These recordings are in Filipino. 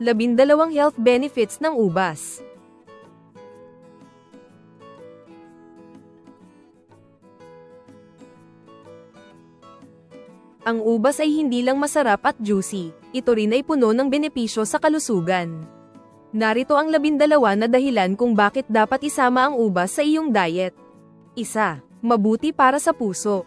Labindalawang health benefits ng ubas. Ang ubas ay hindi lang masarap at juicy, ito rin ay puno ng benepisyo sa kalusugan. Narito ang labindalawa na dahilan kung bakit dapat isama ang ubas sa iyong diet. Isa, mabuti para sa puso.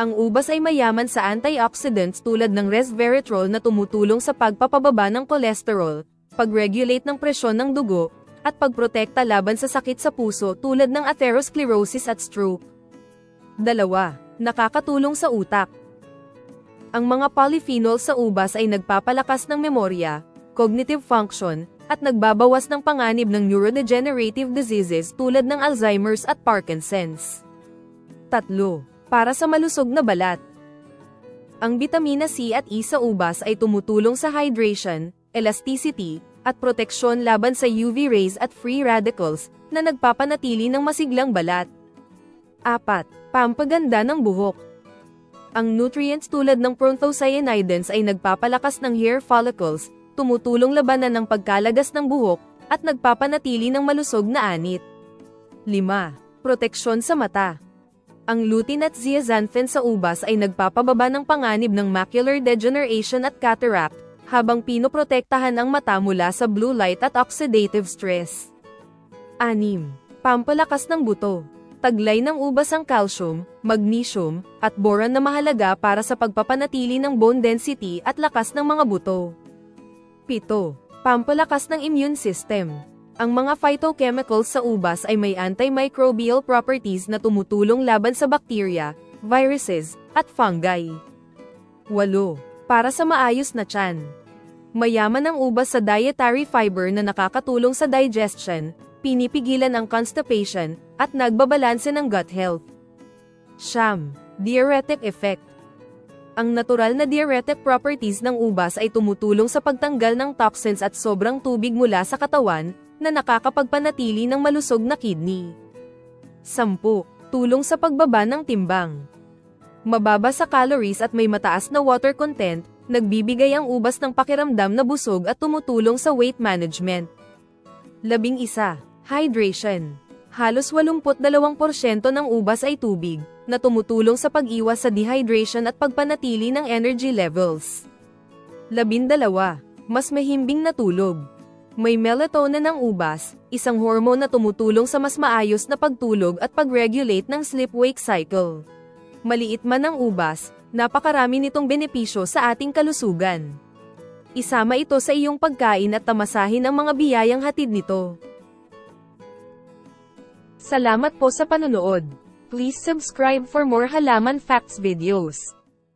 Ang ubas ay mayaman sa antioxidants tulad ng resveratrol na tumutulong sa pagpapababa ng cholesterol, pag-regulate ng presyon ng dugo, at pagprotekta laban sa sakit sa puso tulad ng atherosclerosis at stroke. Dalawa, nakakatulong sa utak. Ang mga polyphenol sa ubas ay nagpapalakas ng memorya, cognitive function, at nagbabawas ng panganib ng neurodegenerative diseases tulad ng Alzheimer's at Parkinson's. Tatlo, para sa malusog na balat. Ang bitamina C at E sa ubas ay tumutulong sa hydration, elasticity, at proteksyon laban sa UV rays at free radicals na nagpapanatili ng masiglang balat. 4. Pampaganda ng buhok. Ang nutrients tulad ng prothocyanidins ay nagpapalakas ng hair follicles, tumutulong labanan ng pagkalagas ng buhok, at nagpapanatili ng malusog na anit. 5. Proteksyon sa mata. Ang lutein at zeaxanthin sa ubas ay nagpapababa ng panganib ng macular degeneration at cataract, habang pinoprotektahan ang mata mula sa blue light at oxidative stress. 6. Pampalakas ng buto. Taglay ng ubas ang calcium, magnesium, at boron na mahalaga para sa pagpapanatili ng bone density at lakas ng mga buto. 7. Pampalakas ng immune system. Ang mga phytochemicals sa ubas ay may antimicrobial properties na tumutulong laban sa bakterya, viruses, at fungi. 8. Para sa maayos na tiyan. Mayaman ang ubas sa dietary fiber na nakakatulong sa digestion, pinipigilan ang constipation, at nagbabalanse ng gut health. Siyam, diuretic effect. Ang natural na diuretic properties ng ubas ay tumutulong sa pagtanggal ng toxins at sobrang tubig mula sa katawan, na nakakapagpanatili ng malusog na kidney. 10. Tulong sa pagbaba ng timbang. Mababa sa calories at may mataas na water content, nagbibigay ang ubas ng pakiramdam na busog at tumutulong sa weight management. 11. Hydration. Halos 82% ng ubas ay tubig, na tumutulong sa pag-iwas sa dehydration at pagpanatili ng energy levels. 12. Mas mahimbing na tulog. May melatonin ng ubas, isang hormone na tumutulong sa mas maayos na pagtulog at pag-regulate ng sleep-wake cycle. Maliit man ang ubas, napakarami nitong benepisyo sa ating kalusugan. Isama ito sa iyong pagkain at tamasahin ang mga biyayang hatid nito. Salamat po sa panonood. Please subscribe for more halaman facts videos.